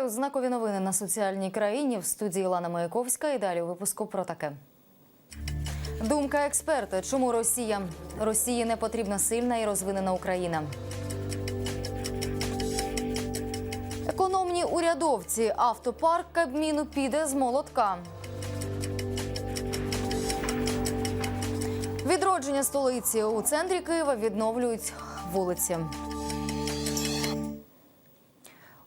Вітаю знакові новини на соціальній країні в студії Лана Маяковська. І далі у випуску про таке. Думка експерта: чому Росія? Росії не потрібна сильна і розвинена Україна. Економні урядовці. Автопарк Кабміну піде з молотка. Відродження столиці у центрі Києва відновлюють вулиці.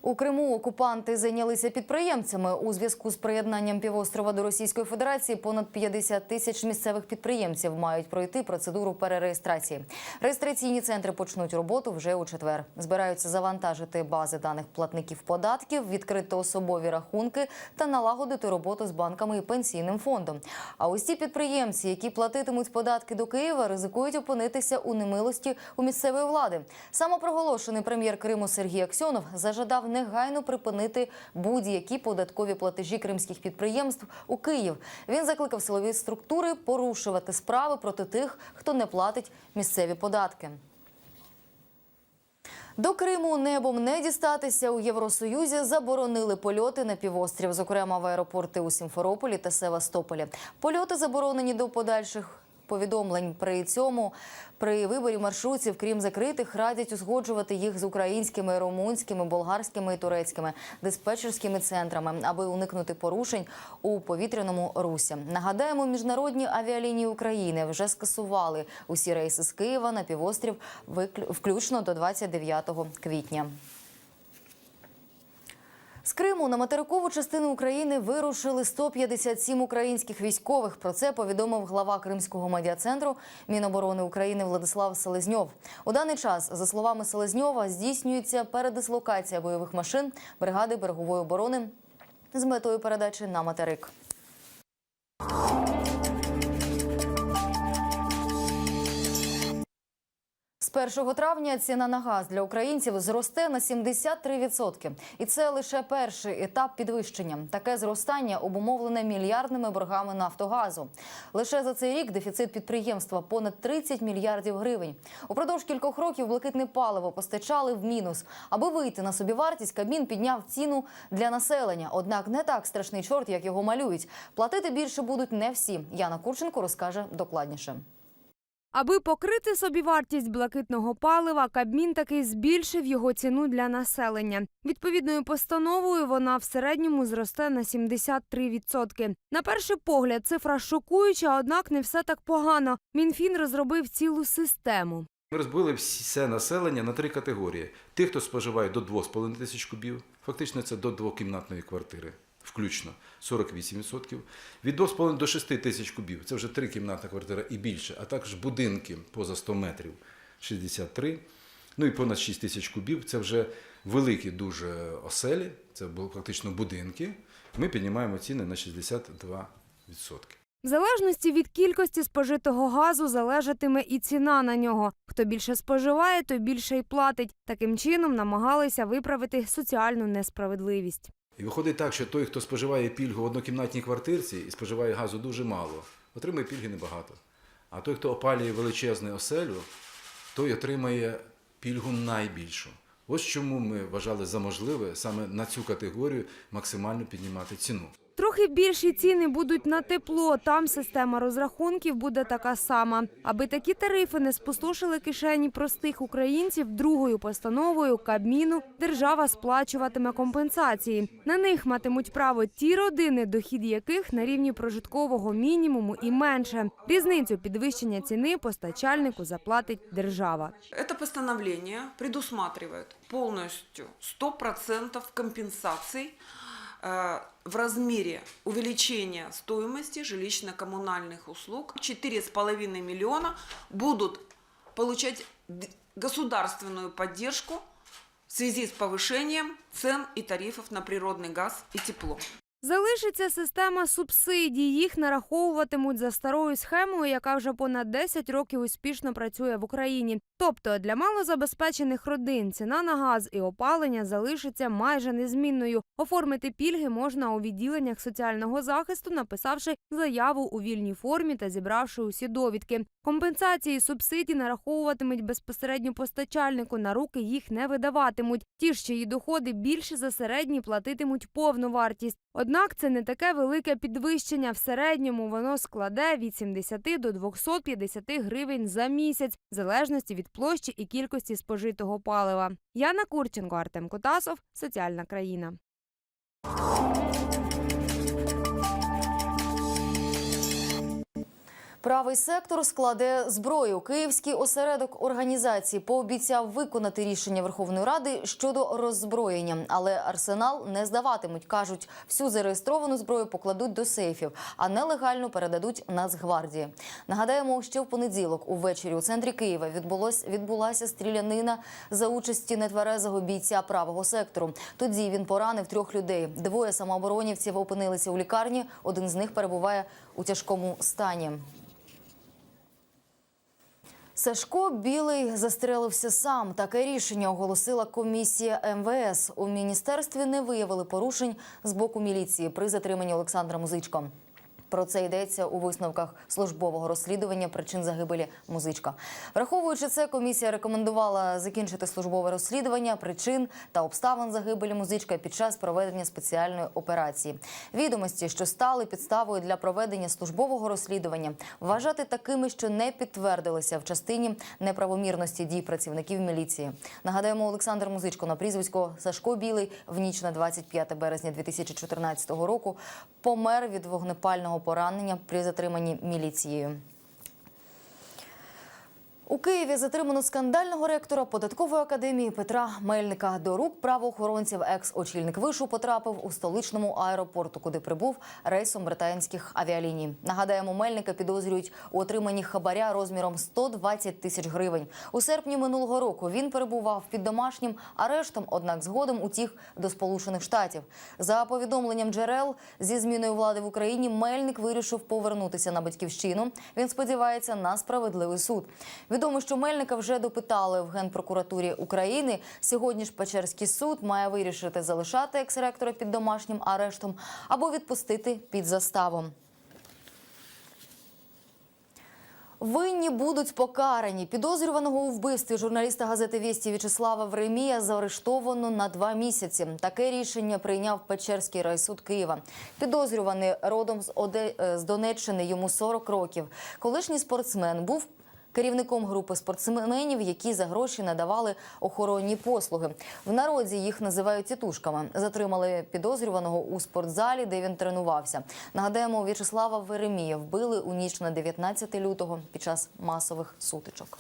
У Криму окупанти зайнялися підприємцями у зв'язку з приєднанням півострова до Російської Федерації. Понад 50 тисяч місцевих підприємців мають пройти процедуру перереєстрації. Реєстраційні центри почнуть роботу вже у четвер. Збираються завантажити бази даних платників податків, відкрити особові рахунки та налагодити роботу з банками і пенсійним фондом. А ось ті підприємці, які платитимуть податки до Києва, ризикують опинитися у немилості у місцевої влади. Самопроголошений прем'єр Криму Сергій Аксьонов зажадав негайно припинити будь-які податкові платежі кримських підприємств у Київ. Він закликав силові структури порушувати справи проти тих, хто не платить місцеві податки. До Криму небом не дістатися у Євросоюзі заборонили польоти на півострів, зокрема в аеропорти у Сімферополі та Севастополі. Польоти заборонені до подальших. Повідомлень при цьому при виборі маршрутів, крім закритих, радять узгоджувати їх з українськими, румунськими, болгарськими і турецькими диспетчерськими центрами, аби уникнути порушень у повітряному русі. Нагадаємо, міжнародні авіалінії України вже скасували усі рейси з Києва на півострів, включно до 29 квітня. З Криму на материкову частину України вирушили 157 українських військових. Про це повідомив глава Кримського медіа-центру Міноборони України Владислав Селезньов. У даний час, за словами Селезньова, здійснюється передислокація бойових машин бригади берегової оборони з метою передачі на материк. З 1 травня ціна на газ для українців зросте на 73%. І це лише перший етап підвищення. Таке зростання обумовлене мільярдними боргами Нафтогазу. Лише за цей рік дефіцит підприємства понад 30 мільярдів гривень. Упродовж кількох років блакитне паливо постачали в мінус. Аби вийти на собівартість, Кабмін підняв ціну для населення. Однак не так страшний чорт, як його малюють. Платити більше будуть не всі. Яна Курченко розкаже докладніше. Аби покрити собівартість блакитного палива, Кабмін таки збільшив його ціну для населення. Відповідною постановою вона в середньому зросте на 73%. На перший погляд, цифра шокуюча, однак не все так погано. Мінфін розробив цілу систему. Ми розбили все населення на три категорії: тих, хто споживає до 2,5 тисяч кубів, фактично це до двокімнатної квартири, включно 48%. Від 2,5 до 6 тисяч кубів це вже трикімнатна квартира і більше, а також будинки поза 100 метрів 63. Ну і понад 6 тисяч кубів це вже великі дуже оселі, це були фактично будинки. Ми піднімаємо ціни на 62%. В залежності від кількості спожитого газу залежатиме і ціна на нього. Хто більше споживає, той більше й платить. Таким чином намагалися виправити соціальну несправедливість. І виходить так, що той, хто споживає пільгу в однокімнатній квартирці і споживає газу дуже мало, отримує пільги небагато. А той, хто опалює величезну оселю, той отримає пільгу найбільшу. Ось чому ми вважали за можливе саме на цю категорію максимально піднімати ціну. Трохи більші ціни будуть на тепло. Там система розрахунків буде така сама. Аби такі тарифи не спустошили кишені простих українців, другою постановою Кабміну держава сплачуватиме компенсації. На них матимуть право ті родини, дохід яких на рівні прожиткового мінімуму і менше. Різницю підвищення ціни постачальнику заплатить держава. Это постановление предусматривает полностью 100% компенсаций э, в размере увеличения стоимости жилищно-коммунальных услуг. 4,5 миллиона будут получать государственную поддержку в связи с повышением цен и тарифов на природный газ и тепло. Залишиться система субсидій. Їх нараховуватимуть за старою схемою, яка вже понад 10 років успішно працює в Україні. Тобто для малозабезпечених родин ціна на газ і опалення залишиться майже незмінною. Оформити пільги можна у відділеннях соціального захисту, написавши заяву у вільній формі та зібравши усі довідки. Компенсації субсидій нараховуватимуть безпосередньо постачальнику. На руки їх не видаватимуть. Ті ж, чиї доходи більше за середні, платитимуть повну вартість. Однак це не таке велике підвищення. В середньому воно складе від 70 до 250 гривень за місяць, в залежності від площі і кількості спожитого палива. Яна Курченко, Артем Котасов, Соціальна країна. Правий сектор складе зброю. Київський осередок організації пообіцяв виконати рішення Верховної Ради щодо роззброєння, але арсенал не здаватимуть. кажуть, всю зареєстровану зброю покладуть до сейфів, а нелегально передадуть Нацгвардії. Нагадаємо, що в понеділок увечері у центрі Києва відбулось відбулася стрілянина за участі нетверезого бійця правого сектору. Тоді він поранив трьох людей. Двоє самооборонівців опинилися у лікарні. Один з них перебуває у тяжкому стані. Сашко Білий застрелився сам. Таке рішення оголосила комісія МВС. У міністерстві не виявили порушень з боку міліції при затриманні Олександра Музичко. Про це йдеться у висновках службового розслідування причин загибелі музичка. Враховуючи це, комісія рекомендувала закінчити службове розслідування причин та обставин загибелі музичка під час проведення спеціальної операції. Відомості, що стали підставою для проведення службового розслідування, вважати такими, що не підтвердилися в частині неправомірності дій працівників міліції. Нагадаємо, Олександр Музичко на прізвисько Сашко Білий в ніч на 25 березня 2014 року помер від вогнепального поранення при затриманні міліцією. У Києві затримано скандального ректора податкової академії Петра Мельника. До рук правоохоронців екс-очільник вишу потрапив у столичному аеропорту, куди прибув рейсом британських авіаліній. Нагадаємо, Мельника підозрюють у отриманні хабаря розміром 120 тисяч гривень. У серпні минулого року він перебував під домашнім арештом, однак згодом утік до Сполучених Штатів. За повідомленням джерел зі зміною влади в Україні Мельник вирішив повернутися на батьківщину. Він сподівається на справедливий суд. Відомо, що Мельника вже допитали в Генпрокуратурі України. Сьогодні ж Печерський суд має вирішити залишати екс-ректора під домашнім арештом або відпустити під заставу. Винні будуть покарані. Підозрюваного у вбивстві журналіста газети Вісті В'ячеслава Времія заарештовано на два місяці. Таке рішення прийняв Печерський райсуд Києва. Підозрюваний родом з, Оде... з Донеччини йому 40 років. Колишній спортсмен був керівником групи спортсменів, які за гроші надавали охоронні послуги. В народі їх називають тітушками. Затримали підозрюваного у спортзалі, де він тренувався. Нагадаємо, В'ячеслава Веремія вбили у ніч на 19 лютого під час масових сутичок.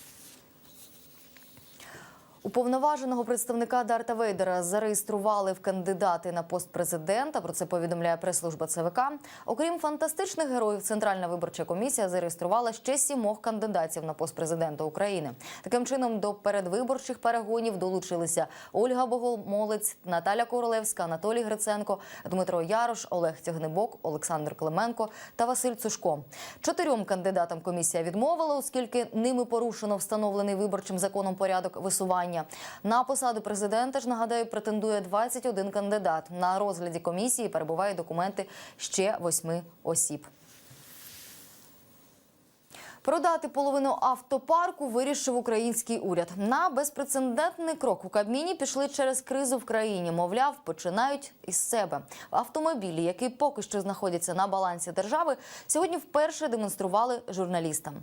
Уповноваженого представника Дарта Вейдера зареєстрували в кандидати на пост президента. Про це повідомляє прес-служба ЦВК. Окрім фантастичних героїв, Центральна виборча комісія зареєструвала ще сімох кандидатів на пост президента України. Таким чином, до передвиборчих перегонів долучилися Ольга Богомолець, Наталя Королевська, Анатолій Гриценко, Дмитро Ярош, Олег Тягнебок, Олександр Клименко та Василь Цушко. Чотирьом кандидатам комісія відмовила, оскільки ними порушено встановлений виборчим законом порядок висування. На посаду президента ж нагадаю претендує 21 кандидат. На розгляді комісії перебувають документи ще восьми осіб. Продати половину автопарку вирішив український уряд. На безпрецедентний крок у Кабміні пішли через кризу в країні. Мовляв, починають із себе. Автомобілі, які поки що знаходяться на балансі держави, сьогодні вперше демонстрували журналістам.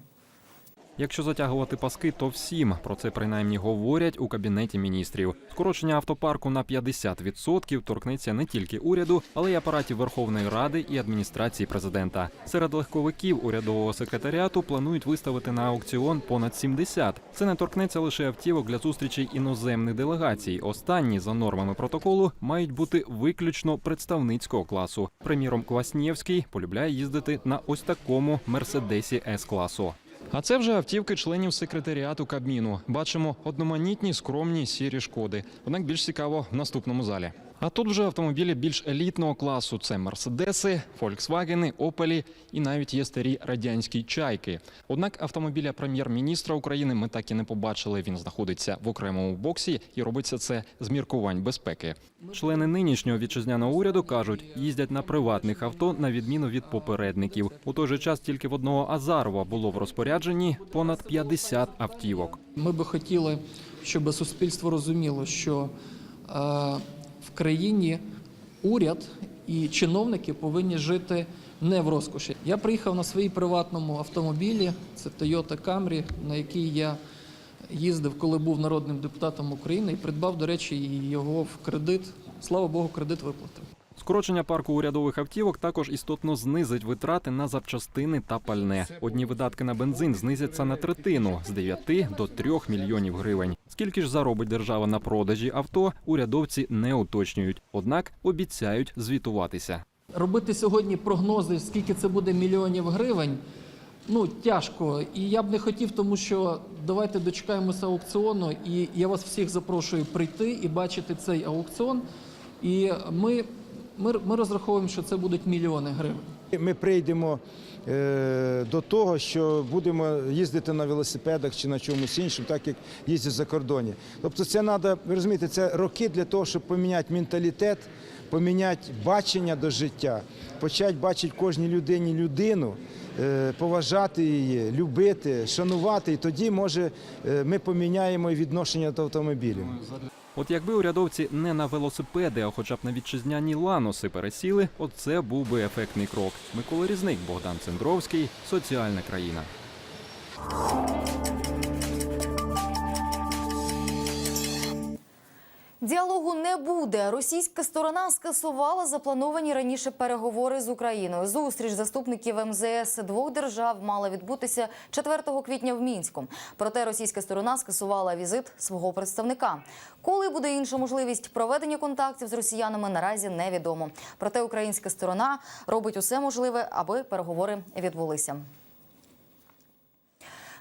Якщо затягувати паски, то всім про це принаймні говорять у кабінеті міністрів. Скорочення автопарку на 50% торкнеться не тільки уряду, але й апаратів Верховної Ради і адміністрації президента. Серед легковиків урядового секретаріату планують виставити на аукціон понад 70. Це не торкнеться лише автівок для зустрічей іноземних делегацій. Останні за нормами протоколу мають бути виключно представницького класу. Приміром, Кваснєвський полюбляє їздити на ось такому мерседесі с класу. А це вже автівки членів секретаріату Кабміну. Бачимо одноманітні, скромні сірі шкоди. Однак більш цікаво в наступному залі. А тут вже автомобілі більш елітного класу: це мерседеси, фольксвагени, опелі і навіть є старі радянські чайки. Однак автомобіля прем'єр-міністра України ми так і не побачили. Він знаходиться в окремому боксі і робиться це з міркувань безпеки. Члени нинішнього вітчизняного уряду кажуть, їздять на приватних авто на відміну від попередників. У той же час тільки в одного Азарова було в розпорядженні понад 50 автівок. Ми би хотіли, щоб суспільство розуміло, що е, в країні уряд і чиновники повинні жити не в розкоші. Я приїхав на своїй приватному автомобілі, це Toyota Camry, на якій я їздив, коли був народним депутатом України, і придбав, до речі, його в кредит. Слава Богу, кредит виплатив. Скорочення парку урядових автівок також істотно знизить витрати на запчастини та пальне. Одні видатки на бензин знизяться на третину з 9 до 3 мільйонів гривень. Скільки ж заробить держава на продажі авто, урядовці не уточнюють, однак обіцяють звітуватися. Робити сьогодні прогнози, скільки це буде мільйонів гривень, ну тяжко. І я б не хотів, тому що давайте дочекаємося аукціону, і я вас всіх запрошую прийти і бачити цей аукціон. І ми, ми, ми розраховуємо, що це будуть мільйони гривень. Ми прийдемо е, до того, що будемо їздити на велосипедах чи на чомусь іншому, так як їздять за кордоні. Тобто, це треба, ви розумієте, це роки для того, щоб поміняти менталітет, поміняти бачення до життя, почати бачити кожній людині людину, е, поважати її, любити, шанувати. І тоді, може, е, ми поміняємо і відношення до автомобілів. От якби урядовці не на велосипеди, а хоча б на вітчизняні ланоси пересіли, оце був би ефектний крок. Микола Різник, Богдан Цендровський, соціальна країна. Діалогу не буде. Російська сторона скасувала заплановані раніше переговори з Україною. Зустріч заступників МЗС двох держав мала відбутися 4 квітня в Мінську. Проте російська сторона скасувала візит свого представника. Коли буде інша можливість проведення контактів з росіянами, наразі невідомо. Проте українська сторона робить усе можливе, аби переговори відбулися.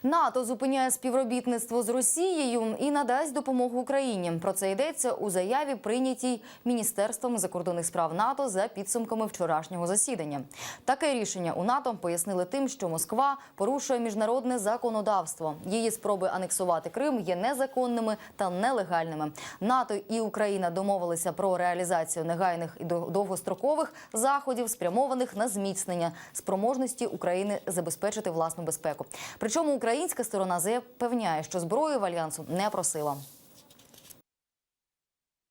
НАТО зупиняє співробітництво з Росією і надасть допомогу Україні. Про це йдеться у заяві, прийнятій міністерством закордонних справ НАТО за підсумками вчорашнього засідання. Таке рішення у НАТО пояснили тим, що Москва порушує міжнародне законодавство. Її спроби анексувати Крим є незаконними та нелегальними. НАТО і Україна домовилися про реалізацію негайних і дов- довгострокових заходів, спрямованих на зміцнення спроможності України забезпечити власну безпеку. Причому українська сторона запевняє, що зброю в альянсу не просила.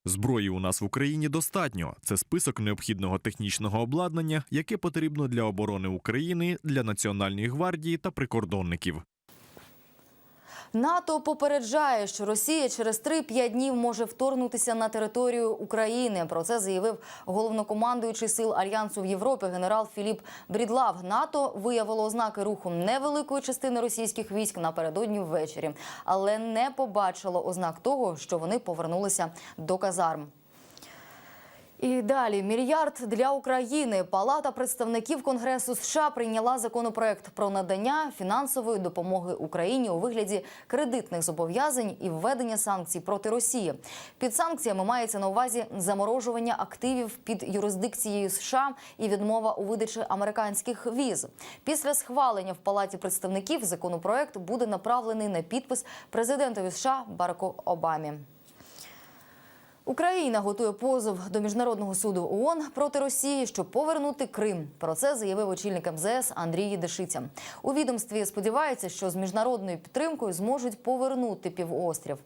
Зброї у нас в Україні достатньо. Це список необхідного технічного обладнання, яке потрібно для оборони України, для Національної гвардії та прикордонників. НАТО попереджає, що Росія через 3-5 днів може вторгнутися на територію України. Про це заявив головнокомандуючий сил альянсу в Європі генерал Філіп Брідлав. НАТО виявило ознаки руху невеликої частини російських військ напередодні ввечері, але не побачило ознак того, що вони повернулися до казарм. І далі мільярд для України. Палата представників Конгресу США прийняла законопроект про надання фінансової допомоги Україні у вигляді кредитних зобов'язань і введення санкцій проти Росії. Під санкціями мається на увазі заморожування активів під юрисдикцією США і відмова у видачі американських віз. Після схвалення в Палаті представників законопроект буде направлений на підпис президентові США Бараку Обамі. Україна готує позов до міжнародного суду ООН проти Росії, щоб повернути Крим. Про це заявив очільник МЗС Андрій Дешиця. У відомстві сподіваються, що з міжнародною підтримкою зможуть повернути півострів.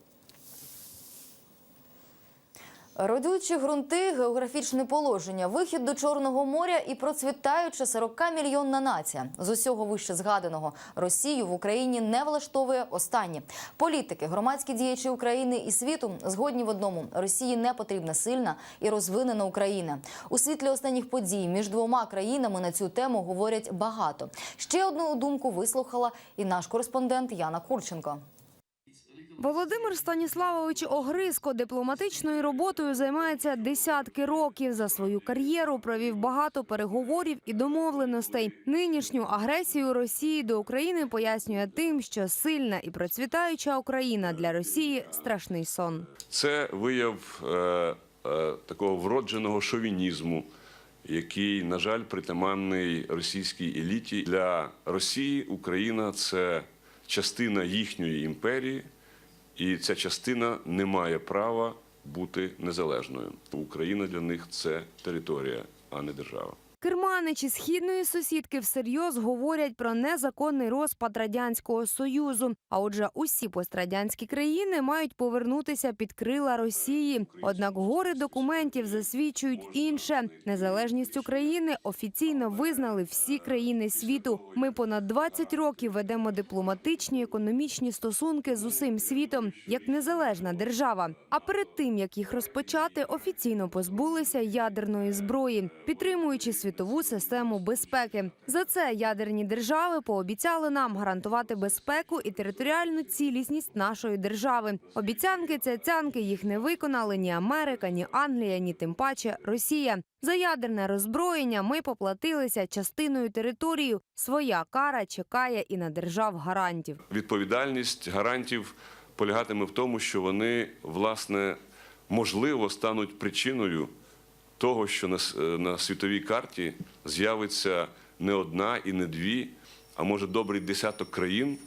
Родючі ґрунти, географічне положення, вихід до Чорного моря і процвітаюча 40-мільйонна нація. З усього вище згаданого Росію в Україні не влаштовує останнє. Політики, громадські діячі України і світу згодні в одному: Росії не потрібна сильна і розвинена Україна. У світлі останніх подій між двома країнами на цю тему говорять багато. Ще одну думку вислухала і наш кореспондент Яна Курченко. Володимир Станіславович Огризко дипломатичною роботою займається десятки років. За свою кар'єру провів багато переговорів і домовленостей. Нинішню агресію Росії до України пояснює тим, що сильна і процвітаюча Україна для Росії страшний сон. Це вияв е, е, такого вродженого шовінізму, який, на жаль, притаманний російській еліті. Для Росії Україна це частина їхньої імперії, і ця частина не має права бути незалежною. Україна для них це територія, а не держава. Керманичі східної сусідки всерйоз говорять про незаконний розпад радянського союзу. А отже, усі пострадянські країни мають повернутися під крила Росії. Однак гори документів засвідчують інше. Незалежність України офіційно визнали всі країни світу. Ми понад 20 років ведемо дипломатичні економічні стосунки з усім світом як незалежна держава. А перед тим як їх розпочати, офіційно позбулися ядерної зброї, підтримуючи світову систему безпеки. За це ядерні держави пообіцяли нам гарантувати безпеку і територіальну цілісність нашої держави. Обіцянки цяцянки їх не виконали ні Америка, ні Англія, ні тим паче Росія. За ядерне роззброєння ми поплатилися частиною території. Своя кара чекає і на держав гарантів. Відповідальність гарантів полягатиме в тому, що вони, власне, можливо, стануть причиною того, що на, е, на світовій карті з'явиться не одна і не дві, а може добрий десяток країн,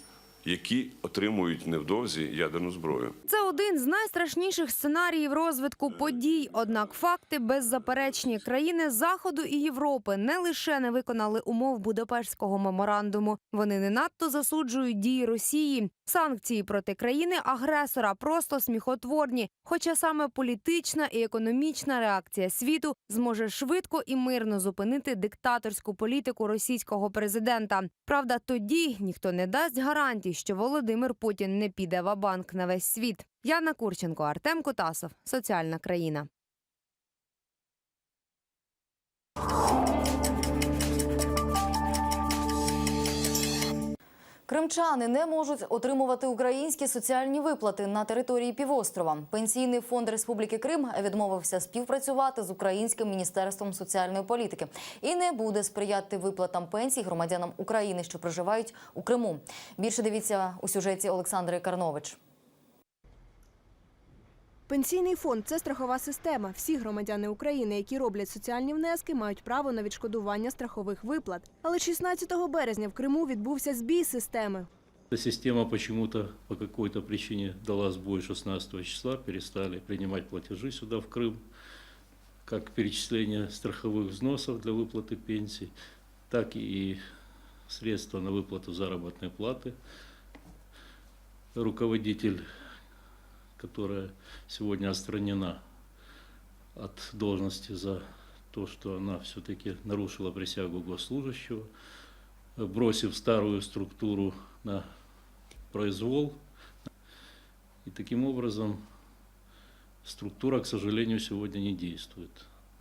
які отримують невдовзі ядерну зброю. Це один з найстрашніших сценаріїв розвитку подій. Однак факти беззаперечні. Країни Заходу і Європи не лише не виконали умов Будапештського меморандуму. Вони не надто засуджують дії Росії. Санкції проти країни-агресора просто сміхотворні. Хоча саме політична і економічна реакція світу зможе швидко і мирно зупинити диктаторську політику російського президента. Правда, тоді ніхто не дасть гарантій, що Володимир Путін не піде в банк на весь світ. Яна Курченко, Артем Котасов. Соціальна країна. Кримчани не можуть отримувати українські соціальні виплати на території півострова. Пенсійний фонд Республіки Крим відмовився співпрацювати з Українським міністерством соціальної політики і не буде сприяти виплатам пенсій громадянам України, що проживають у Криму. Більше дивіться у сюжеті Олександри Карнович. Пенсійний фонд це страхова система. Всі громадяни України, які роблять соціальні внески, мають право на відшкодування страхових виплат. Але 16 березня в Криму відбувся збій системи. Эта система почему-то по какой-то причине дала сбой 16 числа, перестали принимать платежи сюда, в Крым, как перечисление страховых взносов для выплаты пенсий, так и средства на выплату заработной платы. Руководитель, которая сегодня отстранена от должности за то, что она все-таки нарушила присягу госслужащего, бросив старую структуру на произвол. И таким образом структура, к сожалению, сегодня не действует.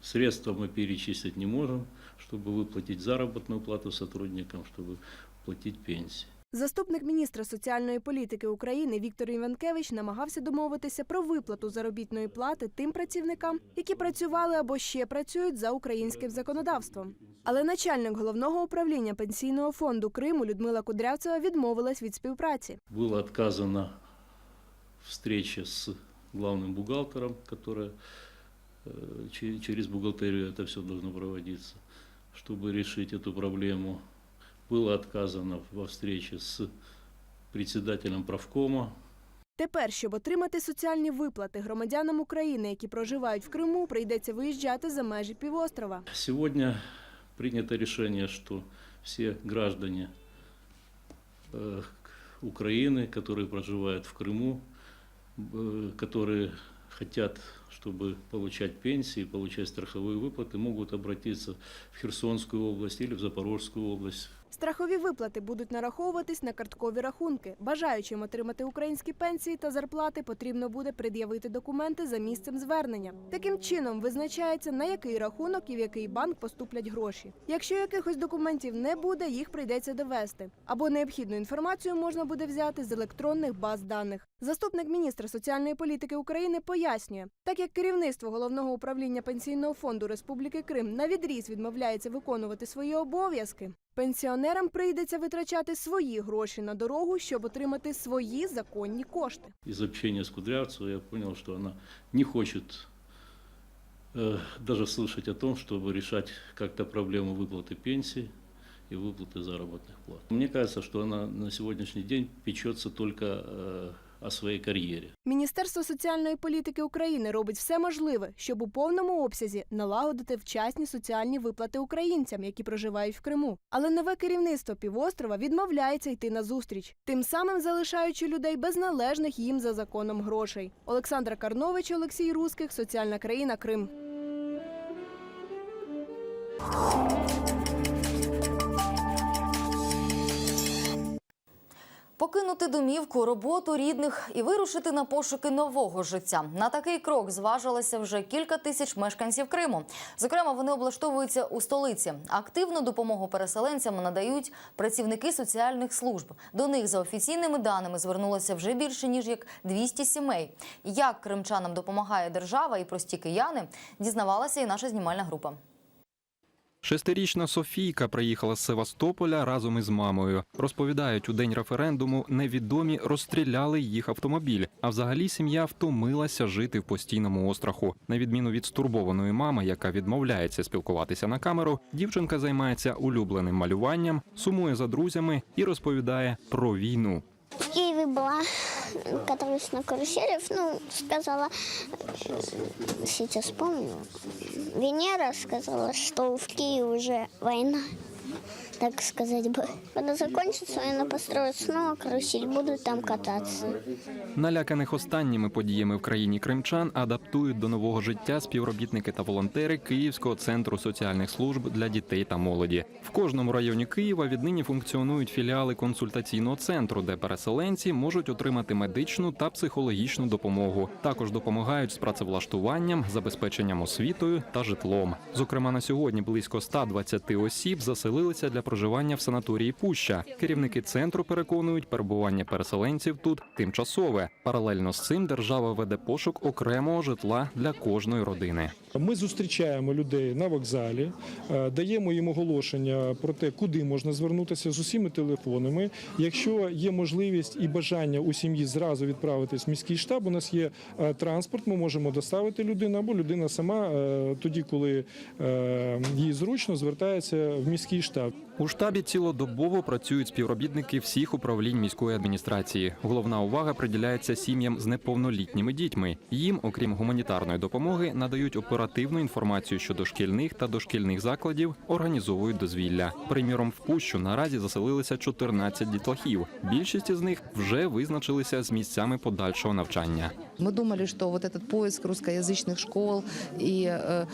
Средства мы перечислить не можем, чтобы выплатить заработную плату сотрудникам, чтобы платить пенсии. Заступник міністра соціальної політики України Віктор Іванкевич намагався домовитися про виплату заробітної плати тим працівникам, які працювали або ще працюють за українським законодавством. Але начальник головного управління пенсійного фонду Криму Людмила Кудрявцева відмовилась від співпраці. Было отказано встрече с главным бухгалтером, которая э, че- через бухгалтерию это все должно проводиться, чтобы решить эту проблему. Было отказано во встрече с председателем правкома Тепер, щоб отримати соціальні виплати громадянам України, які проживають в Криму, прийдеться виїжджати за межі півострова. Сегодня принято решение, что все граждане э, Украины, которые проживают в Крыму, э, которые хотят, чтобы получать пенсии, получать страховые выплаты, могут обратиться в Херсонскую область или в Запорожскую область, Страхові виплати будуть нараховуватись на карткові рахунки. Бажаючим отримати українські пенсії та зарплати потрібно буде пред'явити документи за місцем звернення. Таким чином визначається на який рахунок і в який банк поступлять гроші. Якщо якихось документів не буде, їх прийдеться довести. Або необхідну інформацію можна буде взяти з електронних баз даних. Заступник міністра соціальної політики України пояснює, так як керівництво головного управління пенсійного фонду Республіки Крим на відріз відмовляється виконувати свої обов'язки. Пенсіонерам прийдеться витрачати свої гроші на дорогу, щоб отримати свої законні кошти. Из общения с Кудрявцевой я понял, что она не хочет э, даже слышать о том, чтобы решать как-то проблему выплаты пенсий и выплаты заработных плат. Мне кажется, что она на сегодняшний день печется только э, о своей карьере. Міністерство соціальної політики України робить все можливе, щоб у повному обсязі налагодити вчасні соціальні виплати українцям, які проживають в Криму. Але нове керівництво півострова відмовляється йти на зустріч, тим самим залишаючи людей без належних їм за законом грошей. Олександра Карнович, Олексій Руских, Соціальна країна Крим. Покинути домівку, роботу рідних і вирушити на пошуки нового життя. На такий крок зважилося вже кілька тисяч мешканців Криму. Зокрема, вони облаштовуються у столиці. Активну допомогу переселенцям надають працівники соціальних служб. До них за офіційними даними звернулося вже більше ніж як 200 сімей. Як кримчанам допомагає держава і прості кияни, дізнавалася і наша знімальна група. Шестирічна Софійка приїхала з Севастополя разом із мамою. Розповідають, у день референдуму невідомі розстріляли їх автомобіль. А взагалі сім'я втомилася жити в постійному остраху. На відміну від стурбованої мами, яка відмовляється спілкуватися на камеру, дівчинка займається улюбленим малюванням, сумує за друзями і розповідає про війну. Была, каталась на каруселях, ну, сказала, сейчас помню, Венера сказала, что в Киеве уже война, так сказать. Когда закончится, она построит снова карусель, буду там кататься. Наляканих останніми подіями в країні кримчан адаптують до нового життя співробітники та волонтери Київського центру соціальних служб для дітей та молоді. В кожному районі Києва віднині функціонують філіали консультаційного центру, де переселенці можуть отримати медичну та психологічну допомогу. Також допомагають з працевлаштуванням, забезпеченням освітою та житлом. Зокрема, на сьогодні близько 120 осіб заселилися для проживання в санаторії Пуща. Керівники центру переконують, перебування переселенців тут тимчасове. Паралельно з цим держава веде пошук окремого житла для кожної родини. Ми зустрічаємо людей на вокзалі, е, даємо їм оголошення про те, куди можна звернутися з усіма телефонами. Якщо є можливість і бажання у сім'ї зразу відправитись в міський штаб, у нас є е, транспорт, ми можемо доставити людину, або людина сама е, тоді, коли їй зручно, звертається в міський штаб. У штабі цілодобово працюють співробітники всіх управлінь міської адміністрації. Головна увага приділяється сім'ям з неповнолітніми дітьми. Їм, окрім гуманітарної допомоги, надають оперативну інформацію щодо шкільних та дошкільних закладів, організовують дозвілля. Приміром, в пущу наразі заселилися 14 дітлахів. Більшість із них вже визначилися з місцями подальшого навчання. Мы думали, что вот этот поиск русскоязычных школ, и э,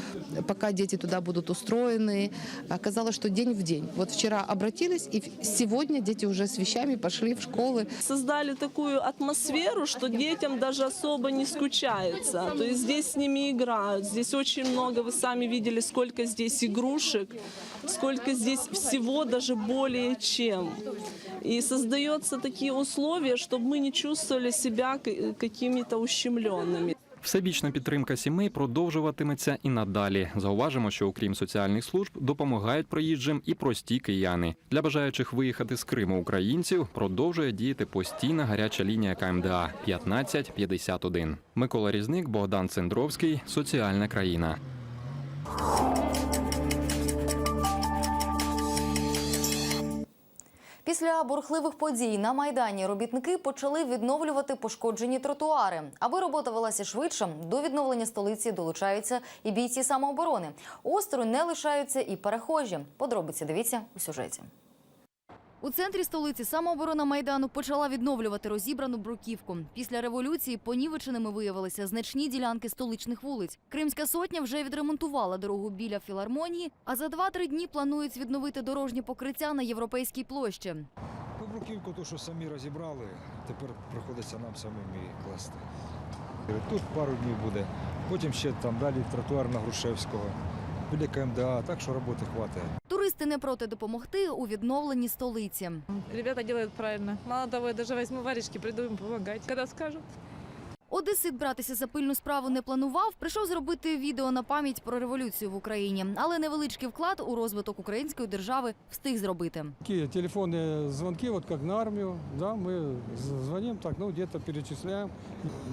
пока дети туда будут устроены, оказалось, что день в день. Вот вчера обратились, и в- сегодня дети уже с вещами пошли в школы. создали такую атмосферу, что детям даже особо не скучается. То есть здесь с ними играют. Здесь очень много, вы сами видели, сколько здесь игрушек, сколько здесь всего даже более чем. И создается такие условия, чтобы мы не чувствовали себя к- какими-то ущемленными. Всебічна підтримка сімей продовжуватиметься і надалі. Зауважимо, що окрім соціальних служб допомагають проїжджим і прості кияни. Для бажаючих виїхати з Криму українців продовжує діяти постійна гаряча лінія КМДА 1551. Микола Різник, Богдан Цендровський. Соціальна країна. Після бурхливих подій на майдані робітники почали відновлювати пошкоджені тротуари. Аби робота велася швидше, до відновлення столиці долучаються і бійці самооборони. Осторонь не лишаються і перехожі. Подробиці дивіться у сюжеті. У центрі столиці самооборона майдану почала відновлювати розібрану бруківку. Після революції понівеченими виявилися значні ділянки столичних вулиць. Кримська сотня вже відремонтувала дорогу біля філармонії, а за 2-3 дні планують відновити дорожнє покриття на європейській площі. Ну, бруківку, то, що самі розібрали, тепер приходиться нам самим її класти. Тут пару днів буде, потім ще там далі тротуар на Грушевського, біля КМДА, так що роботи хватає. Туристи не проти допомогти у відновленні столиці. Ребята делают правильно. Мало того, я даже возьму варежки, приду им помогать, когда скажут. Одесит братися за пильну справу не планував. Прийшов зробити відео на пам'ять про революцію в Україні, але невеличкий вклад у розвиток української держави встиг зробити. Такие телефонные звонки, вот как на армию, да, мы з- звоним так, ну где-то перечисляем.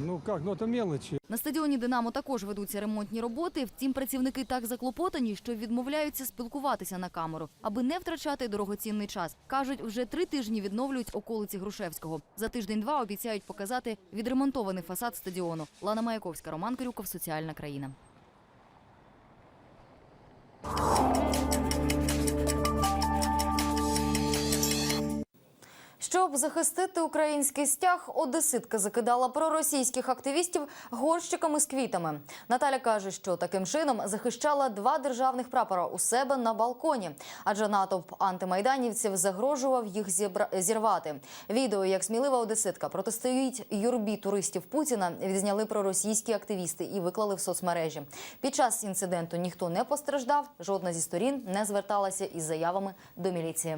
Ну как, ну это мелочи. На стадіоні Динамо також ведуться ремонтні роботи. Втім, працівники так заклопотані, що відмовляються спілкуватися на камеру, аби не втрачати дорогоцінний час. кажуть, вже три тижні відновлюють околиці Грушевського. За тиждень-два обіцяють показати відремонтований фасад стадіону. Лана Маяковська, Роман Кирюков, Соціальна країна. Щоб захистити український стяг, одеситка закидала проросійських активістів горщиками з квітами. Наталя каже, що таким чином захищала два державних прапора у себе на балконі, адже натовп антимайданівців загрожував їх зірвати. Відео, як смілива одеситка протистоїть юрбі туристів Путіна, відзняли проросійські активісти і виклали в соцмережі. Під час інциденту ніхто не постраждав, жодна зі сторін не зверталася із заявами до міліції.